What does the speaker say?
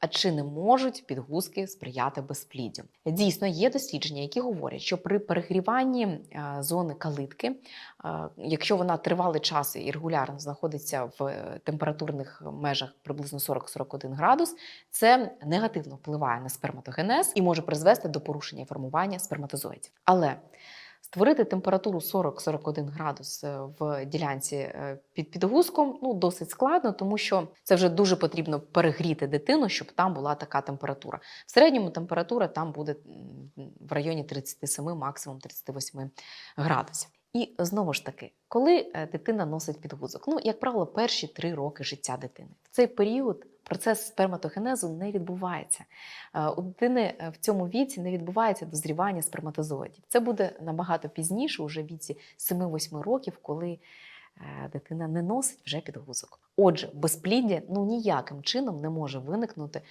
А чи не можуть підгузки сприяти безпліддю? Дійсно, є дослідження, які говорять, що при перегріванні е, зони калитки, е, якщо вона тривалий час і регулярно знаходиться в е, температурних межах приблизно 40-41 градус, це негативно впливає на сперматогенез і може призвести до порушення формування сперматозоїдів. Але Створити температуру 40-41 градус е, в ділянці е, під підгузком ну, досить складно, тому що це вже дуже потрібно перегріти дитину, щоб там була така температура. В середньому температура там буде в районі 37, максимум 38 градусів. І знову ж таки, коли е, дитина носить підгузок, ну, як правило, перші три роки життя дитини. В цей період процес сперматогенезу не відбувається. Е, У дитини е, в цьому віці не відбувається дозрівання сперматозоїдів. Це буде набагато пізніше, уже в віці 7-8 років, коли е, дитина не носить вже підгузок. Отже, безпліддя ну ніяким чином не може виникнути